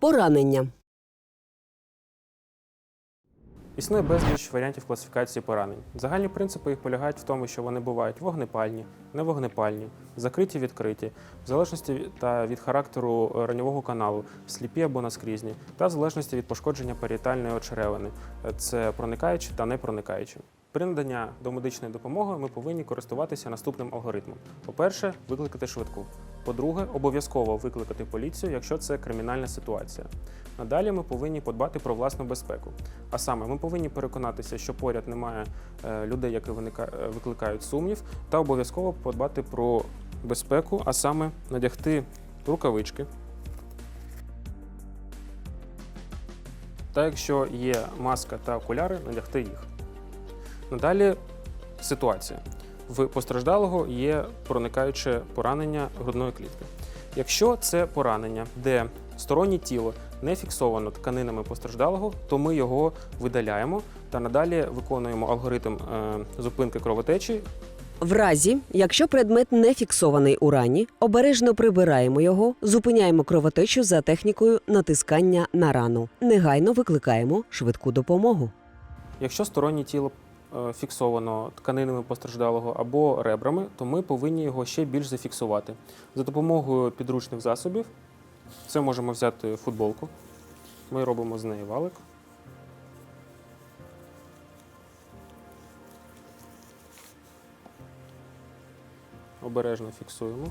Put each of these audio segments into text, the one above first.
Поранення. Існує безліч варіантів класифікації поранень. Загальні принципи їх полягають в тому, що вони бувають вогнепальні, невогнепальні, закриті, відкриті, в залежності та від характеру е, раньового каналу, сліпі або наскрізні, та в залежності від пошкодження паріетальної очеревини, Е, це проникаючі та не проникаючі. При наданні домедичної допомоги ми повинні користуватися наступним алгоритмом: по-перше, викликати швидку. По-друге, обов'язково викликати поліцію, якщо це кримінальна ситуація. Надалі ми повинні подбати про власну безпеку. А саме, ми повинні переконатися, що поряд немає е, людей, які е, викликають сумнів, та обов'язково подбати про безпеку, а саме надягти рукавички. Та якщо є маска та окуляри, надягти їх. Надалі ситуація. В постраждалого є проникаюче поранення грудної клітки. Якщо це поранення, де стороннє тіло не фіксовано тканинами постраждалого, то ми його видаляємо та надалі виконуємо алгоритм е, зупинки кровотечі. В разі, якщо предмет не фіксований у рані, обережно прибираємо його, зупиняємо кровотечу за технікою натискання на рану. Негайно викликаємо швидку допомогу. Якщо стороннє тіло фіксовано тканинами постраждалого або ребрами, то ми повинні його ще більш зафіксувати. За допомогою підручних засобів це можемо взяти футболку. Ми робимо з неї валик. Обережно фіксуємо.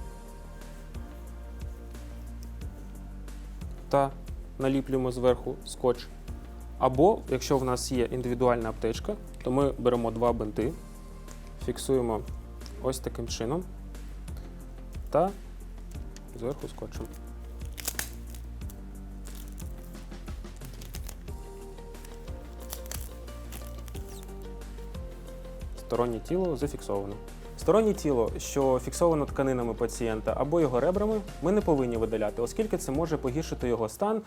Та наліплюємо зверху скотч. Або, якщо в нас є індивідуальна аптечка, то ми беремо два бинти, фіксуємо ось таким чином та зверху скотчем. Стороннє тіло зафіксовано. Стороннє тіло, що фіксовано тканинами пацієнта або його ребрами, ми не повинні видаляти, оскільки це може погіршити його стан